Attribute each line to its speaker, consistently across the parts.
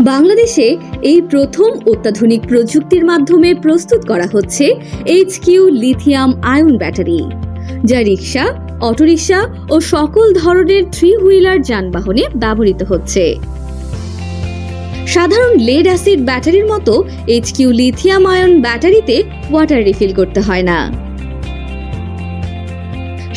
Speaker 1: বাংলাদেশে এই প্রথম অত্যাধুনিক প্রযুক্তির মাধ্যমে প্রস্তুত করা হচ্ছে H Q lithium ion battery যা রিক্সা অটোরিকশা ও সকল ধরনের থ্রি হুইলার যানবাহনে ব্যবহৃত হচ্ছে। সাধারণ লেড অ্যাসিড ব্যাটারির মতো এইচ কিউ লিথিয়াম আয়ন ব্যাটারিতে ওয়াটার রিফিল করতে হয় না।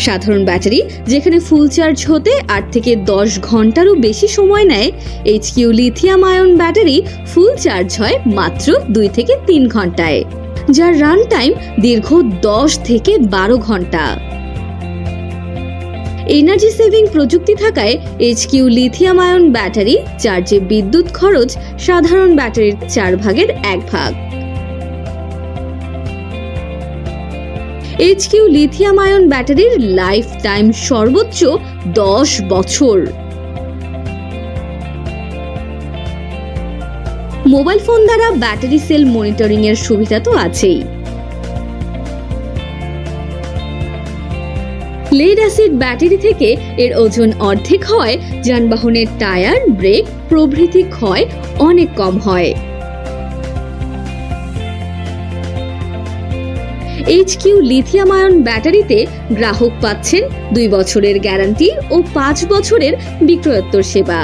Speaker 1: সাধারণ ব্যাটারি, যেখানে ফুল চার্জ হতে আট থেকে দশ ঘন্টারও বেশি সময় নেয়। H Q lithium ion battery full charge হয় মাত্র দুই থেকে তিন ঘন্টায়, যার রান টাইম দীর্ঘ দশ থেকে বারো ঘণ্টা। এনার্জি সেভিং প্রযুক্তি থাকায় H Q lithium ion battery চার্জে বিদ্যুৎ খরচ সাধারণ ব্যাটারির চার ভাগের এক ভাগ। এইচ কিউ লিথিয়াম আয়ন ব্যাটারির লাইফ টাইম সর্বোচ্চ দশ বছর। মোবাইল ফোন দ্বারা ব্যাটারি সেল মনিটরিং এর সুবিধা তো আছেই। লেড অ্যাসিড ব্যাটারি থেকে এর ওজন অর্ধেক হয়, যানবাহনের টায়ার ব্রেক প্রভৃতি ক্ষয় অনেক কম হয়। এইচ কিউ লিথিয়াম আয়ন ব্যাটারিতে গ্রাহক পাচ্ছেন দুই বছরের গ্যারান্টি ও পাঁচ বছরের বিক্রয়োত্তর সেবা।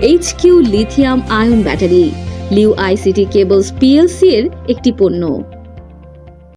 Speaker 1: H Q lithium ion battery Liu ICT cables PLC এর একটি পণ্য।